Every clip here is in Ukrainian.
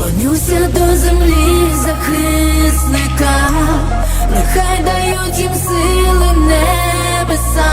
Клонюся до землі захисника, нехай дають їм сили небеса,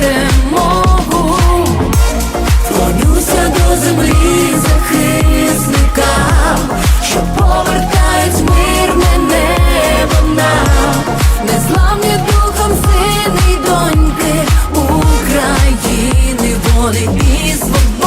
перемогу, клонюся до землі захисника, що повертають мирне небо нам, незламні духом сини доньки України, вони і свободи.